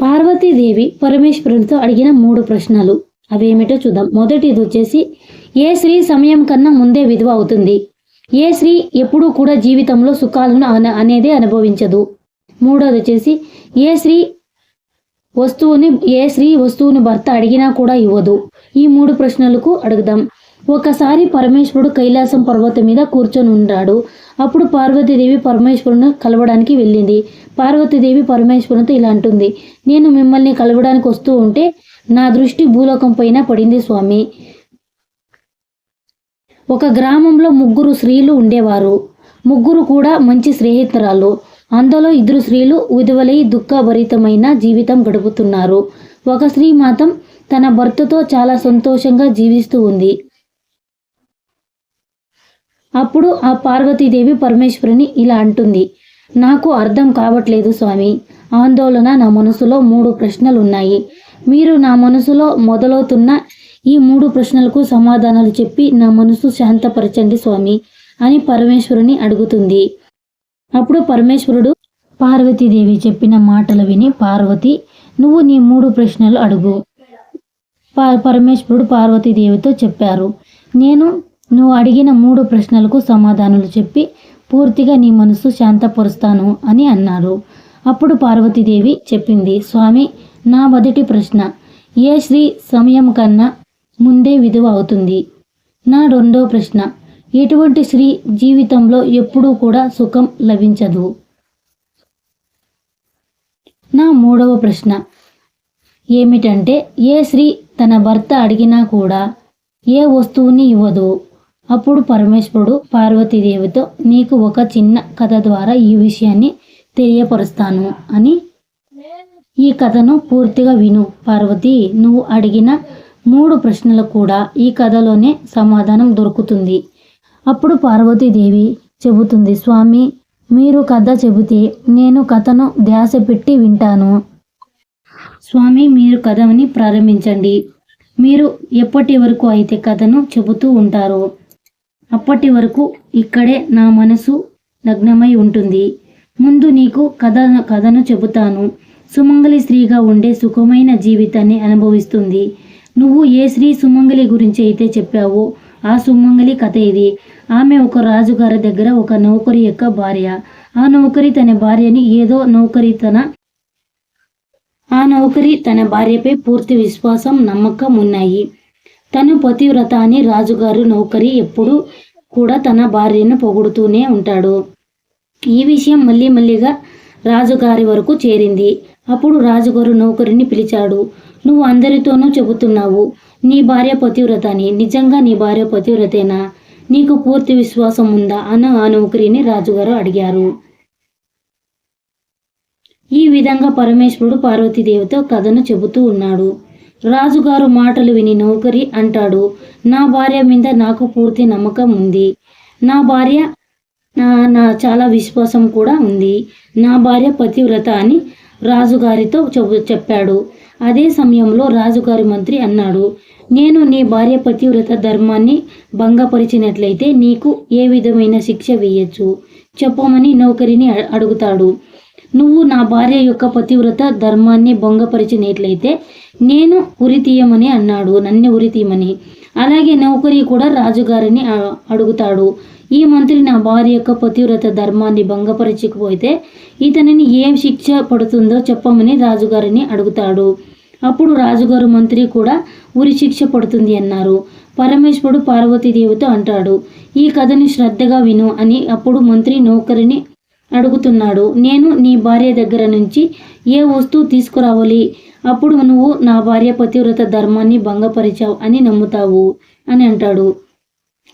పార్వతీదేవి పరమేశ్వరునితో అడిగిన మూడు ప్రశ్నలు. అవేమిటో చూద్దాం. మొదటిది వచ్చేసి ఏ స్త్రీ సమయం కన్నా ముందే విధవ అవుతుంది? ఏ స్త్రీ ఎప్పుడూ కూడా జీవితంలో సుఖాలను అన అనేదే అనుభవించదు. మూడోది వచ్చేసి ఏ స్త్రీ వస్తువుని ఏ స్త్రీ వస్తువుని భర్త అడిగినా కూడా ఇవ్వదు. ఈ మూడు ప్రశ్నలకు అడుగుదాం. ఒకసారి పరమేశ్వరుడు కైలాసం పర్వతం మీద కూర్చొని ఉన్నాడు అప్పుడు పార్వతీదేవి పరమేశ్వరుని కలవడానికి వెళ్ళింది. పార్వతీదేవి పరమేశ్వరునితో ఇలా అంటుంది నేను మిమ్మల్ని కలవడానికి వస్తూ ఉంటే నా దృష్టి భూలోకం పైన పడింది స్వామి. ఒక గ్రామంలో ముగ్గురు స్త్రీలు ఉండేవారు. ముగ్గురు కూడా మంచి స్నేహితురాలు. అందులో ఇద్దరు స్త్రీలు విధవలై దుఃఖభరితమైన జీవితం గడుపుతున్నారు. ఒక స్త్రీ మాత్రం తన భర్తతో చాలా సంతోషంగా జీవిస్తూ ఉంది. అప్పుడు ఆ పార్వతీదేవి పరమేశ్వరుని ఇలా అంటుంది. నాకు అర్థం కావట్లేదు స్వామి. ఆందోళన నా మనసులో మూడు ప్రశ్నలు ఉన్నాయి మీరు నా మనసులో మొదలవుతున్న ఈ మూడు ప్రశ్నలకు సమాధానాలు చెప్పి నా మనసు శాంతపరచండి స్వామి అని పరమేశ్వరుని అడుగుతుంది. అప్పుడు పరమేశ్వరుడు పార్వతీదేవి చెప్పిన మాటలు విని పార్వతి నువ్వు నీ మూడు ప్రశ్నలు అడుగు. ప- పరమేశ్వరుడు పార్వతీదేవితో చెప్పారు. నేను నువ్వు అడిగిన మూడు ప్రశ్నలకు సమాధానాలు చెప్పి పూర్తిగా నీ మనసు శాంతపరుస్తాను అని అన్నారు. అప్పుడు పార్వతీదేవి చెప్పింది స్వామి నా మొదటి ప్రశ్న ఏ స్త్రీ సమయం కన్నా ముందే విధువ అవుతుంది? నా రెండో ప్రశ్న ఎటువంటి స్త్రీ జీవితంలో ఎప్పుడూ కూడా సుఖం లభించదు? నా మూడవ ప్రశ్న ఏమిటంటే ఏ స్త్రీ తన భర్త అడిగినా కూడా ఏ వస్తువుని ఇవ్వదు? అప్పుడు పరమేశ్వరుడు పార్వతీదేవితో నీకు ఒక చిన్న కథ ద్వారా ఈ విషయాన్ని తెలియపరుస్తాను అని ఈ కథను పూర్తిగా విను. పార్వతి నువ్వు అడిగిన మూడు ప్రశ్నలకు కూడా ఈ కథలోనే సమాధానం దొరుకుతుంది. అప్పుడు పార్వతీదేవి చెబుతుంది స్వామి మీరు కథ చెబితే నేను కథను ధ్యాస పెట్టి వింటాను. స్వామి మీరు కథని ప్రారంభించండి. మీరు ఎప్పటి వరకు అయితే కథను చెబుతూ ఉంటారో అప్పటి వరకు ఇక్కడే నా మనసు నగ్నమై ఉంటుంది. ముందు నీకు కథ కథను చెబుతాను. సుమంగలి స్త్రీగా ఉండే సుఖమైన జీవితాన్ని అనుభవిస్తుంది. నువ్వు ఏ స్త్రీ సుమంగలి గురించి అయితే చెప్పావో ఆ సుమంగలి కథ ఇది. ఆమె ఒక రాజుగారి దగ్గర ఒక నౌకరి యొక్క భార్య. ఆ నౌకరి తన భార్యని ఏదో నౌకరి తన ఆ నౌకరి తన భార్యపై పూర్తి విశ్వాసం నమ్మకం ఉన్నాయి. తను పతివ్రత అని రాజుగారు నౌకరి ఎప్పుడు కూడా తన భార్యను పొగుడుతూనే ఉంటాడు. ఈ విషయం మళ్ళీ మళ్ళీగా రాజుగారి వరకు చేరింది. అప్పుడు రాజుగారు నౌకరిని పిలిచాడు. నువ్వు అందరితోనూ చెబుతున్నావు. నీ భార్య పతివ్రత అని నిజంగా నీ భార్య పతివ్రతేనా? నీకు పూర్తి విశ్వాసం ఉందా? అని ఆ నౌకరిని రాజుగారు అడిగారు. ఈ విధంగా పరమేశ్వరుడు పార్వతీదేవితో కథను చెబుతూ ఉన్నాడు. రాజుగారు మాటలు విని నౌకరి అంటాడు నా భార్య మీద నాకు పూర్తి నమ్మకం ఉంది. నా భార్య నా చాలా విశ్వాసం కూడా ఉంది. నా భార్య పతివ్రత అని రాజుగారితో చెప్పాడు. అదే సమయంలో రాజుగారి మంత్రి అన్నాడు నేను నీ భార్య పతివ్రత ధర్మాన్ని భంగపరిచినట్లయితే నీకు ఏ విధమైన శిక్ష వేయచ్చు? చెప్పమని నౌకరిని అడుగుతాడు. నువ్వు నా భార్య యొక్క పతివ్రత ధర్మాన్ని భంగపరిచినట్లయితే నేను ఉరి తీయమని అన్నాడు. నన్ను ఉరి తీయమని. అలాగే నౌకరి కూడా రాజుగారిని అడుగుతాడు. ఈ మంత్రి నా భార్య యొక్క పతివ్రత ధర్మాన్ని భంగపరచకపోతే ఇతనిని ఏం శిక్ష పడుతుందో చెప్పమని రాజుగారిని అడుగుతాడు. అప్పుడు రాజుగారు మంత్రి కూడా ఉరి శిక్ష పడుతుంది అన్నారు. పరమేశ్వరుడు పార్వతీదేవితో అంటాడు. ఈ కథని శ్రద్ధగా విను అని అప్పుడు మంత్రి నౌకరిని అడుగుతున్నాడు నేను నీ భార్య దగ్గర నుంచి ఏ వస్తువు తీసుకురావాలి? అప్పుడు నువ్వు నా భార్య పతివ్రత ధర్మాన్ని భంగపరిచావు అని నమ్ముతావు అని అంటాడు.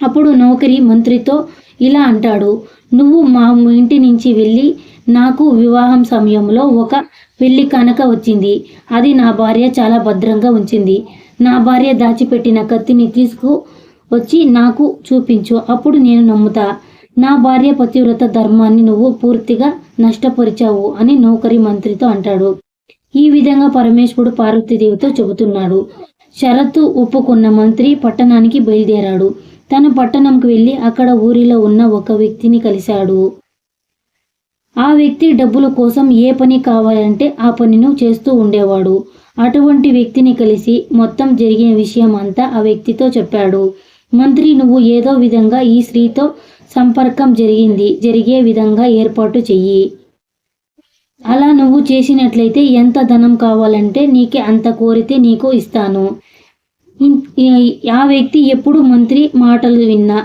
అప్పుడు నౌకరి మంత్రితో ఇలా అంటాడు నువ్వు మా ఇంటి నుంచి వెళ్ళి నాకు వివాహం సమయంలో ఒక పెళ్ళి కనుక వచ్చింది. అది నా భార్య చాలా భద్రంగా ఉంచింది. నా భార్య దాచిపెట్టిన కత్తిని తీసుకు వచ్చి నాకు చూపించు అప్పుడు నేను నమ్ముతా. నా భార్య పతివ్రత ధర్మాన్ని నువ్వు పూర్తిగా నష్టపరిచావు అని నౌకరి మంత్రితో అంటాడు. ఈ విధంగా పరమేశ్వరుడు పార్వతీదేవితో చెబుతున్నాడు. షరతు ఒప్పుకున్న మంత్రి పట్టణానికి బయలుదేరాడు. తను పట్టణంకి వెళ్ళి అక్కడ ఊరిలో ఉన్న ఒక వ్యక్తిని కలిశాడు. ఆ వ్యక్తి డబ్బుల కోసం ఏ పని కావాలంటే ఆ పనిను చేస్తూ ఉండేవాడు. అటువంటి వ్యక్తిని కలిసి మొత్తం జరిగిన విషయం అంతా ఆ వ్యక్తితో చెప్పాడు. మంత్రి నువ్వు ఏదో విధంగా ఈ స్త్రీతో సంపర్కం జరిగింది. జరిగే విధంగా ఏర్పాటు చెయ్యి. అలా నువ్వు చేసినట్లయితే ఎంత ధనం కావాలంటే నీకే అంత కోరితే నీకు ఇస్తాను. ఆ వ్యక్తి ఎప్పుడు మంత్రి మాటలు విన్నా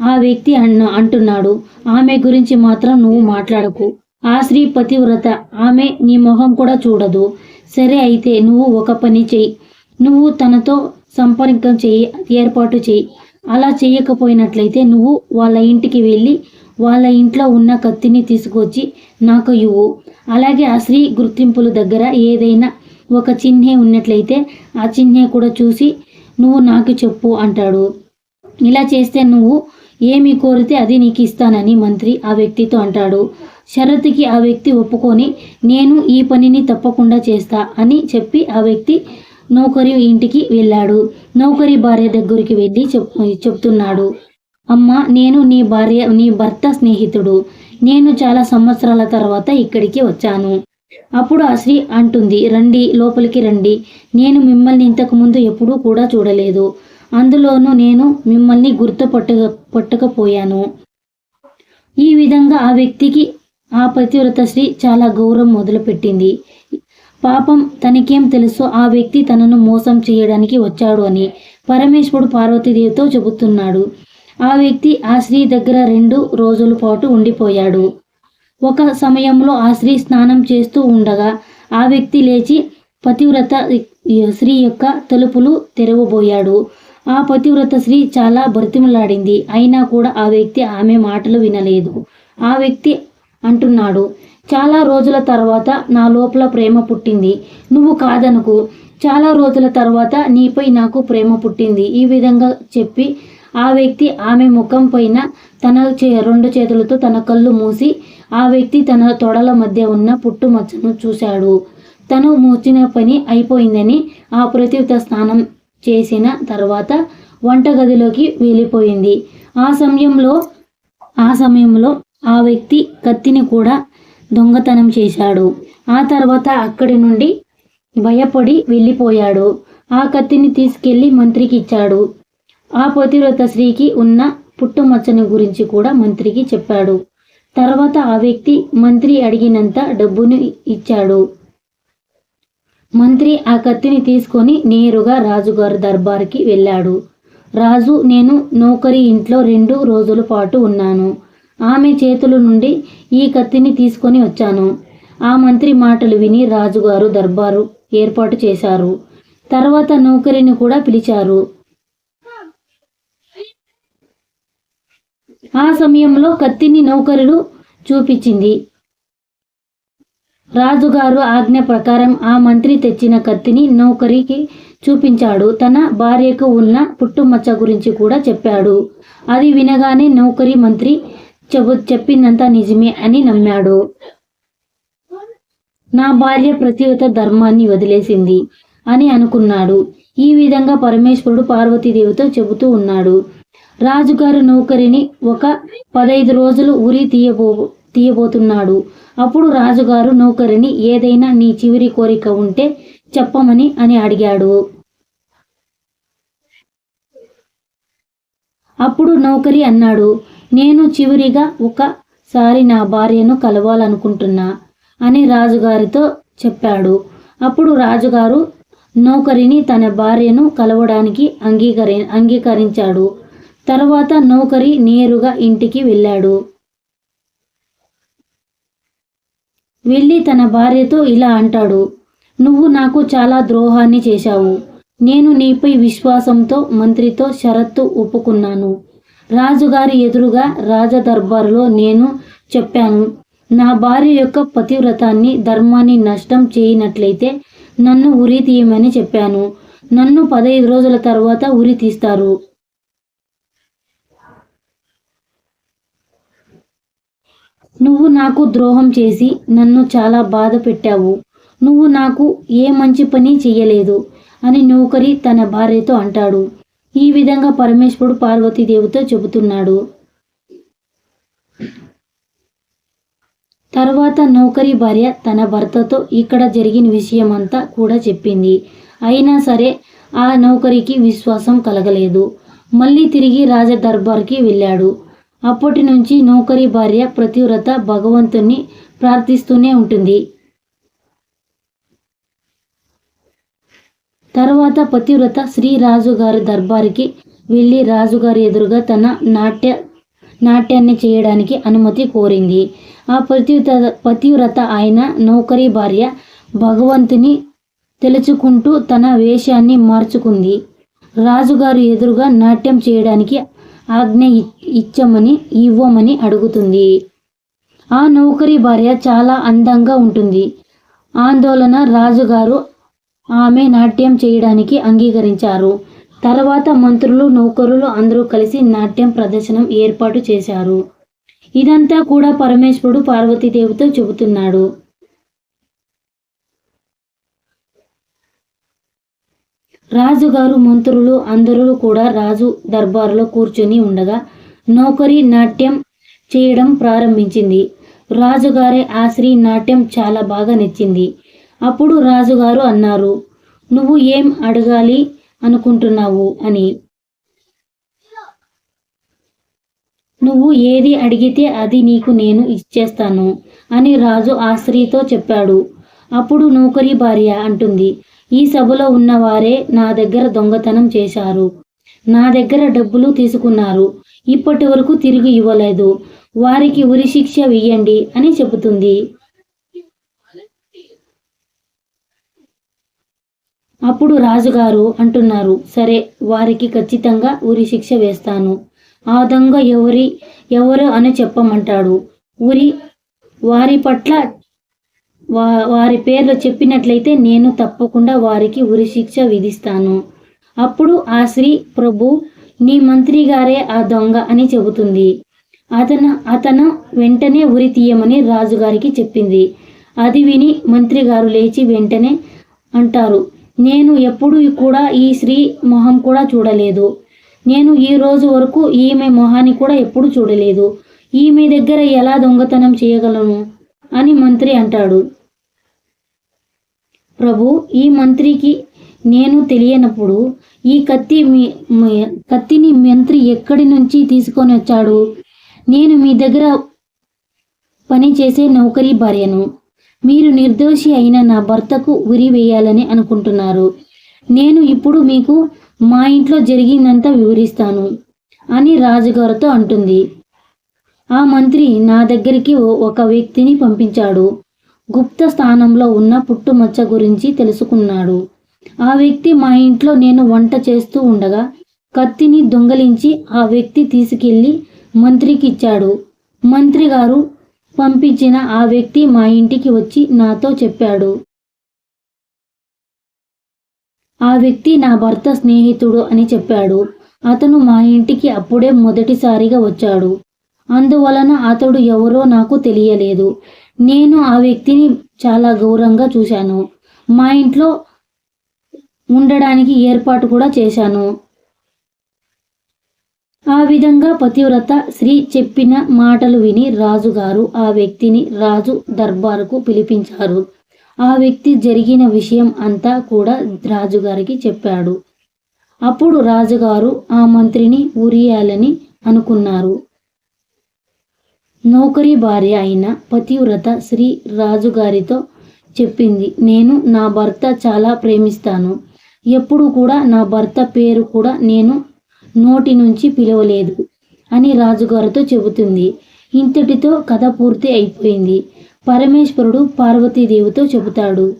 ఆ వ్యక్తి అన్న అంటున్నాడు. ఆమె గురించి మాత్రం నువ్వు మాట్లాడకు. ఆ స్త్రీ పతివ్రత. ఆమె నీ మొహం కూడా చూడదు. సరే అయితే నువ్వు ఒక పని చెయ్యి. నువ్వు తనతో సంపర్కం చెయ్యి ఏర్పాటు చెయ్యి. అలా చేయకపోయినట్లయితే నువ్వు వాళ్ళ ఇంటికి వెళ్ళి వాళ్ళ ఇంట్లో ఉన్న కత్తిని తీసుకొచ్చి నాకు ఇవ్వు. అలాగే ఆ స్త్రీ గుర్తింపుల దగ్గర ఏదైనా ఒక చిహ్నే ఉన్నట్లయితే ఆ చిహ్నే కూడా చూసి నువ్వు నాకు చెప్పు అంటాడు. ఇలా చేస్తే నువ్వు ఏమి కోరితే అది నీకు ఇస్తానని మంత్రి ఆ వ్యక్తితో అంటాడు. షరతుకి ఆ వ్యక్తి ఒప్పుకొని నేను ఈ పనిని తప్పకుండా చేస్తా అని చెప్పి ఆ వ్యక్తి నౌకరి ఇంటికి వెళ్ళాడు. నౌకరి భార్య దగ్గరికి వెళ్ళి చెప్ చెప్తున్నాడు. అమ్మ నేను నీ భార్య నీ భర్త స్నేహితుడు. నేను చాలా సంవత్సరాల తర్వాత ఇక్కడికి వచ్చాను. అప్పుడు ఆ శ్రీ అంటుంది రండి లోపలికి రండి. నేను మిమ్మల్ని ఇంతకు ముందు ఎప్పుడూ కూడా చూడలేదు. అందులోనూ నేను మిమ్మల్ని గుర్తుపట్టక పట్టకపోయాను. ఈ విధంగా ఆ వ్యక్తికి ఆ పతివ్రత శ్రీ చాలా గౌరవం మొదలుపెట్టింది. పాపం తనకేం తెలుసో ఆ వ్యక్తి తనను మోసం చేయడానికి వచ్చాడు అని పరమేశ్వరుడు పార్వతీదేవితో చెబుతున్నాడు. ఆ వ్యక్తి ఆ స్త్రీ దగ్గర రెండు రోజుల పాటు ఉండిపోయాడు. ఒక సమయంలో ఆ స్త్రీ స్నానం చేస్తూ ఉండగా ఆ వ్యక్తి లేచి పతివ్రత స్త్రీ యొక్క తలుపులు తెరవబోయాడు. ఆ పతివ్రత స్త్రీ చాలా బ్రతిమలాడింది. అయినా కూడా ఆ వ్యక్తి ఆమె మాటలు వినలేదు. ఆ వ్యక్తి అంటున్నాడు చాలా రోజుల తర్వాత నా లోపల ప్రేమ పుట్టింది. నువ్వు కాదనుకు. చాలా రోజుల తర్వాత నీపై నాకు ప్రేమ పుట్టింది. ఈ విధంగా చెప్పి ఆ వ్యక్తి ఆమె ముఖం పైన తన చే రెండు చేతులతో తన కళ్ళు మూసి ఆ వ్యక్తి తన తొడల మధ్య ఉన్న పుట్టుమచ్చను చూశాడు. తను మూచిన పని అయిపోయిందని ఆ ప్రతియుత స్నానం చేసిన తర్వాత వంటగదిలోకి వెళ్ళిపోయింది. ఆ సమయంలో ఆ సమయంలో ఆ వ్యక్తి కత్తిని కూడా దొంగతనం చేశాడు. ఆ తర్వాత అక్కడి నుండి భయపడి వెళ్ళిపోయాడు. ఆ కత్తిని తీసుకెళ్ళి మంత్రికి ఇచ్చాడు. ఆ పతివ్రత స్త్రీకి ఉన్న పుట్టుమచ్చని గురించి కూడా మంత్రికి చెప్పాడు. తర్వాత ఆ వ్యక్తి మంత్రి అడిగినంత డబ్బును ఇచ్చాడు. మంత్రి ఆ కత్తిని తీసుకొని నేరుగా రాజుగారి దర్బార్కి వెళ్ళాడు. రాజు నేను నౌకరి ఇంట్లో రెండు రోజుల పాటు ఉన్నాను. ఆమె చేతుల నుండి ఈ కత్తిని తీసుకొని వచ్చాను. ఆ మంత్రి మాటలు విని రాజుగారు దర్బారు ఏర్పాటు చేశారు. తర్వాత నౌకరిని కూడా పిలిచారు. ఆ సమయంలో కత్తిని నౌకరులు చూపించింది. రాజుగారు ఆజ్ఞ ప్రకారం ఆ మంత్రి తెచ్చిన కత్తిని నౌకరికి చూపించాడు. తన భార్యకు ఉన్న పుట్టుమచ్చ గురించి కూడా చెప్పాడు. అది వినగానే నౌకరి మంత్రి చెబు చెప్పిందంతా నిజమే అని నమ్మాడు. నా భార్య ప్రతివత ధర్మాన్ని వదిలేసింది అని అనుకున్నాడు. ఈ విధంగా పరమేశ్వరుడు పార్వతీదేవితో చెబుతూ ఉన్నాడు. రాజుగారు నౌకరిని ఒక పదైదు రోజులు ఉరి తీయబో తీయబోతున్నాడు. అప్పుడు రాజుగారు నౌకరిని ఏదైనా నీ చివరి కోరిక ఉంటే చెప్పమని అని అడిగాడు. అప్పుడు నౌకరి అన్నాడు నేను చివరిగా ఒకసారి నా భార్యను కలవాలనుకుంటున్నా అని రాజుగారితో చెప్పాడు. అప్పుడు రాజుగారు నౌకరిని తన భార్యను కలవడానికి అంగీకరి అంగీకరించాడు. తర్వాత నౌకరి నేరుగా ఇంటికి వెళ్ళాడు. వెళ్ళి తన భార్యతో ఇలా అంటాడు నువ్వు నాకు చాలా ద్రోహాన్ని చేశావు. నేను నీపై విశ్వాసంతో మంత్రితో షరత్తు ఒప్పుకున్నాను. రాజుగారి ఎదురుగా రాజదర్బారులో నేను చెప్పాను. నా భార్య యొక్క పతివ్రతాన్ని ధర్మాన్ని నష్టం చేయనట్లయితే నన్ను ఉరి తీయమని చెప్పాను. నన్ను పదహైదు రోజుల తర్వాత ఉరి తీస్తారు. నువ్వు నాకు ద్రోహం చేసి నన్ను చాలా బాధ పెట్టావు. నువ్వు నాకు ఏ మంచి పని చెయ్యలేదు అని నౌకరి తన భార్యతో అంటాడు. ఈ విధంగా పరమేశ్వరుడు పార్వతీదేవితో చెబుతున్నాడు. తర్వాత నౌకరి భార్య తన భర్తతో ఇక్కడ జరిగిన విషయమంతా కూడా చెప్పింది. అయినా సరే ఆ నౌకరికి విశ్వాసం కలగలేదు. మళ్ళీ తిరిగి రాజ దర్బార్కి వెళ్ళాడు. అప్పటి నుంచి నౌకరి భార్య ప్రతివ్రత భగవంతుణ్ణి ప్రార్థిస్తూనే ఉంటుంది. తర్వాత పతివ్రత శ్రీ రాజుగారి దర్బారికి వెళ్ళి రాజుగారి ఎదురుగా తన నాట్య నాట్యాన్ని చేయడానికి అనుమతి కోరింది. ఆ పతివ్రత పతివ్రత ఆయన నౌకరీ భార్య భగవంతుని తెలుచుకుంటూ తన వేషాన్ని మార్చుకుంది. రాజుగారు ఎదురుగా నాట్యం చేయడానికి ఆజ్ఞ ఇ- ఇచ్చమని ఇవ్వమని అడుగుతుంది. ఆ నౌకరీ భార్య చాలా అందంగా ఉంటుంది. ఆందోళన రాజుగారు ఆమె నాట్యం చేయడానికి అంగీకరించారు. తర్వాత మంత్రులు నౌకరులు అందరూ కలిసి నాట్యం ప్రదర్శనం ఏర్పాటు చేశారు. ఇదంతా కూడా పరమేశ్వరుడు పార్వతీదేవితో చెబుతున్నాడు. రాజుగారు మంత్రులు అందరూ కూడా రాజు దర్బారులో కూర్చొని ఉండగా నౌకరి నాట్యం చేయడం ప్రారంభించింది. రాజుగారి ఆ స్త్రీ నాట్యం చాలా బాగా నచ్చింది. అప్పుడు రాజుగారు అన్నారు నువ్వు ఏం అడగాలి అనుకుంటున్నావు? అని. నువ్వు ఏది అడిగితే అది నీకు నేను ఇచ్చేస్తాను అని రాజు ఆ స్త్రీతో చెప్పాడు. అప్పుడు నూకరి భార్య అంటుంది ఈ సభలో ఉన్నవారే నా దగ్గర దొంగతనం చేశారు. నా దగ్గర డబ్బులు తీసుకున్నారు. ఇప్పటి వరకు తిరిగి ఇవ్వలేదు. వారికి ఉరిశిక్ష వెయ్యండి అని చెబుతుంది. అప్పుడు రాజుగారు అంటున్నారు సరే వారికి ఖచ్చితంగా ఉరి శిక్ష వేస్తాను. ఆ దొంగ ఎవరి ఎవరు అని చెప్పమంటాడు. ఉరి వారి పట్ల వా వారి పేర్లు చెప్పినట్లయితే నేను తప్పకుండా వారికి ఉరి శిక్ష విధిస్తాను. అప్పుడు ఆ స్త్రీ ప్రభు నీ మంత్రి గారే ఆ దొంగ అని చెబుతుంది. అతను అతను వెంటనే ఉరి తీయమని రాజుగారికి చెప్పింది. అది విని మంత్రి గారు లేచి వెంటనే అంటారు నేను ఎప్పుడూ కూడా ఈ స్త్రీ మొహం కూడా చూడలేదు. నేను ఈ రోజు వరకు ఈమె మొహాన్ని కూడా ఎప్పుడు చూడలేదు. ఈమె దగ్గర ఎలా దొంగతనం చేయగలను? అని మంత్రి అంటాడు. ప్రభు ఈ మంత్రికి నేను తెలియనప్పుడు ఈ కత్తి మీ కత్తిని మంత్రి ఎక్కడి నుంచి తీసుకొని వచ్చాడు? నేను మీ దగ్గర పని చేసే నౌకరీ భార్యను. మీరు నిర్దోషి అయిన నా భర్తకు ఉరి వేయాలని అనుకుంటున్నారు. నేను ఇప్పుడు మీకు మా ఇంట్లో జరిగిందంతా వివరిస్తాను అని రాజుగారితో అంటుంది. ఆ మంత్రి నా దగ్గరికి ఒక వ్యక్తిని పంపించాడు. గుప్త స్థానంలో ఉన్న పుట్టుమచ్చ గురించి తెలుసుకున్నాడు. ఆ వ్యక్తి మా ఇంట్లో నేను వంట చేస్తూ ఉండగా కత్తిని దొంగలించి ఆ వ్యక్తి తీసుకెళ్ళి మంత్రికి ఇచ్చాడు. మంత్రి గారు పంపించిన ఆ వ్యక్తి మా ఇంటికి వచ్చి నాతో చెప్పాడు. ఆ వ్యక్తి నా భర్త స్నేహితుడు అని చెప్పాడు. అతను మా ఇంటికి అప్పుడే మొదటిసారిగా వచ్చాడు. అందువలన అతడు ఎవరో నాకు తెలియలేదు. నేను ఆ వ్యక్తిని చాలా గౌరవంగా చూశాను. మా ఇంట్లో ఉండడానికి ఏర్పాటు కూడా చేశాను. ఆ విధంగా పతివ్రత శ్రీ చెప్పిన మాటలు విని రాజుగారు ఆ వ్యక్తిని రాజు దర్బారుకు పిలిపించారు. ఆ వ్యక్తి జరిగిన విషయం అంతా కూడా రాజుగారికి చెప్పాడు. అప్పుడు రాజుగారు ఆ మంత్రిని ఉరియాలని అనుకున్నారు. నౌకరి భార్య అయిన పతివ్రత శ్రీ రాజుగారితో చెప్పింది నేను నా భర్త చాలా ప్రేమిస్తాను. ఎప్పుడు కూడా నా భర్త పేరు కూడా నేను నోటి నుంచి పిలవలేదు అని రాజుగారితో చెబుతుంది. ఇంతటితో కథ పూర్తి అయిపోయింది. పరమేశ్వరుడు పార్వతీదేవితో చెబుతాడు.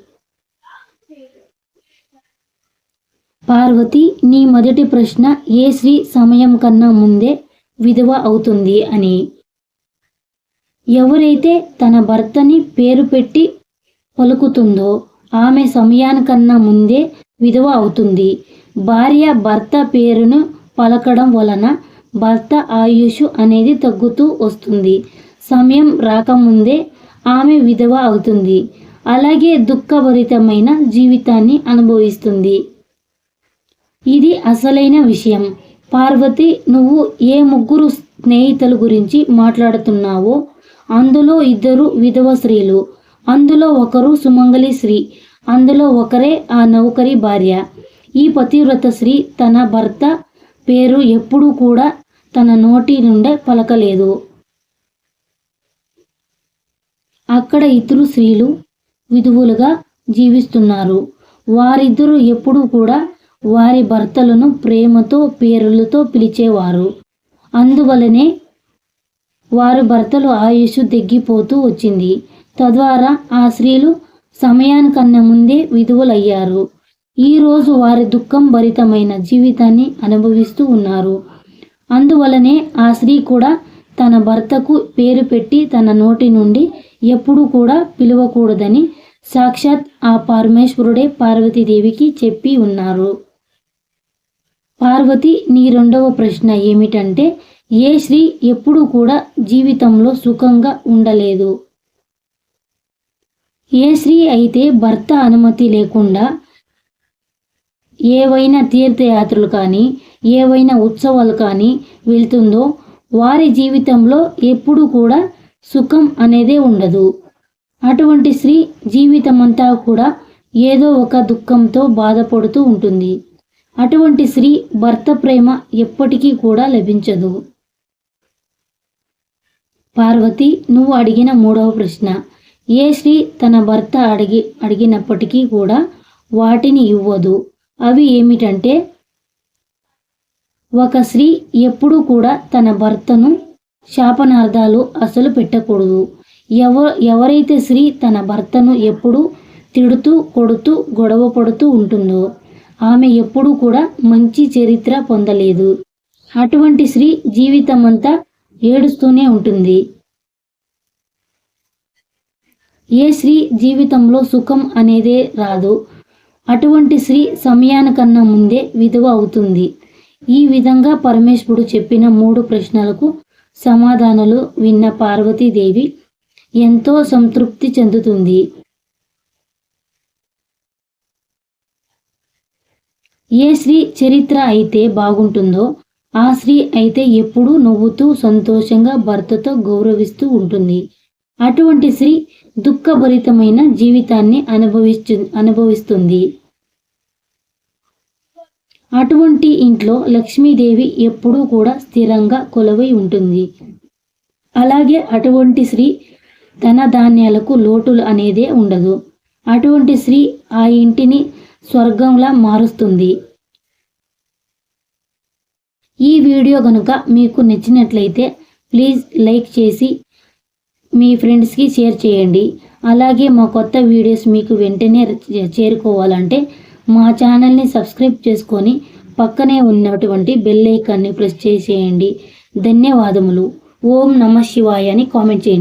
పార్వతి నీ మొదటి ప్రశ్న ఏ స్త్రీ సమయం కన్నా ముందే విధవ అవుతుంది అని. ఎవరైతే తన భర్తని పేరు పెట్టి పలుకుతుందో ఆమె సమయానికన్నా ముందే విధవ అవుతుంది. భార్య భర్త పేరును పలకడం వలన భర్త ఆయుష్ అనేది తగ్గుతూ వస్తుంది. సమయం రాకముందే ఆమె విధవ అవుతుంది. అలాగే దుఃఖభరితమైన జీవితాన్ని అనుభవిస్తుంది. ఇది అసలైన విషయం. పార్వతి నువ్వు ఏ ముగ్గురు స్నేహితుల గురించి మాట్లాడుతున్నావో అందులో ఇద్దరు విధవ స్త్రీలు అందులో ఒకరు సుమంగళి స్త్రీ అందులో ఒకరే ఆ నౌకరి భార్య. ఈ పతివ్రత స్త్రీ తన భర్త పేరు ఎప్పుడూ కూడా తన నోటి నుండే పలకలేదు. అక్కడ ఇద్దరు స్త్రీలు విధువులుగా జీవిస్తున్నారు. వారిద్దరూ ఎప్పుడూ కూడా వారి భర్తలను ప్రేమతో పేరులతో పిలిచేవారు. అందువలనే వారి భర్తలు ఆయుష్ తగ్గిపోతూ వచ్చింది. తద్వారా ఆ స్త్రీలు సమయానికన్నా ముందే విధువులయ్యారు. ఈరోజు వారి దుఃఖం భరితమైన జీవితాన్ని అనుభవిస్తూ ఉన్నారు. అందువలనే ఆ స్త్రీ కూడా తన భర్తకు పేరు పెట్టి తన నోటి నుండి ఎప్పుడూ కూడా పిలవకూడదని సాక్షాత్ ఆ పరమేశ్వరుడే పార్వతీదేవికి చెప్పి ఉన్నారు. పార్వతి నీ రెండవ ప్రశ్న ఏమిటంటే ఏ స్త్రీ ఎప్పుడూ కూడా జీవితంలో సుఖంగా ఉండలేదు. ఏ స్త్రీ అయితే భర్త అనుమతి లేకుండా ఏవైనా తీర్థయాత్రలు కానీ ఏవైనా ఉత్సవాలు కానీ వెళ్తుందో వారి జీవితంలో ఎప్పుడూ కూడా సుఖం అనేదే ఉండదు. అటువంటి స్త్రీ జీవితమంతా కూడా ఏదో ఒక దుఃఖంతో బాధపడుతూ ఉంటుంది. అటువంటి స్త్రీ భర్త ప్రేమ ఎప్పటికీ కూడా లభించదు. పార్వతి నువ్వు అడిగిన మూడవ ప్రశ్న. ఏ స్త్రీ తన భర్త అడిగి అడిగినప్పటికీ కూడా వాటిని ఇవ్వదు. అవి ఏమిటంటే ఒక స్త్రీ ఎప్పుడూ కూడా తన భర్తను శాపనార్థాలు అసలు పెట్టకూడదు. ఎవ ఎవరైతే స్త్రీ తన భర్తను ఎప్పుడు తిడుతూ కొడుతూ గొడవ పడుతూ ఉంటుందో ఆమె ఎప్పుడూ కూడా మంచి చరిత్ర పొందలేదు. అటువంటి స్త్రీ జీవితమంతా ఏడుస్తూనే ఉంటుంది. ఏ స్త్రీ జీవితంలో సుఖం అనేదే రాదు. అటువంటి స్త్రీ సమయానికన్నా ముందే విధవ అవుతుంది. ఈ విధంగా పరమేశ్వరుడు చెప్పిన మూడు ప్రశ్నలకు సమాధానాలు విన్న పార్వతీదేవి ఎంతో సంతృప్తి చెందుతుంది. ఏ స్త్రీ చరిత్ర అయితే బాగుంటుందో ఆ స్త్రీ అయితే ఎప్పుడూ నవ్వుతూ సంతోషంగా భర్తతో గౌరవిస్తూ ఉంటుంది. అటువంటి స్త్రీ దుఃఖభరితమైన జీవితాన్ని అనుభవిస్తు అనుభవిస్తుంది. అటువంటి ఇంట్లో లక్ష్మీదేవి ఎప్పుడూ కూడా స్థిరంగా కొలవై ఉంటుంది. అలాగే అటువంటి స్త్రీ ధన ధాన్యాలకు లోటులు అనేదే ఉండదు. అటువంటి స్త్రీ ఆ ఇంటిని స్వర్గంలా మారుస్తుంది. ఈ వీడియో కనుక మీకు నచ్చినట్లయితే ప్లీజ్ లైక్ చేసి మీ ఫ్రెండ్స్కి షేర్ చేయండి. అలాగే మా కొత్త వీడియోస్ మీకు వెంటనే చేరుకోవాలంటే మా ఛానల్ని సబ్స్క్రైబ్ చేసుకొని పక్కనే ఉన్నటువంటి బెల్ ఐకాన్ని ప్రెస్ చేసేయండి. ధన్యవాదములు. ఓం నమ శివాయ అని కామెంట్ చేయండి.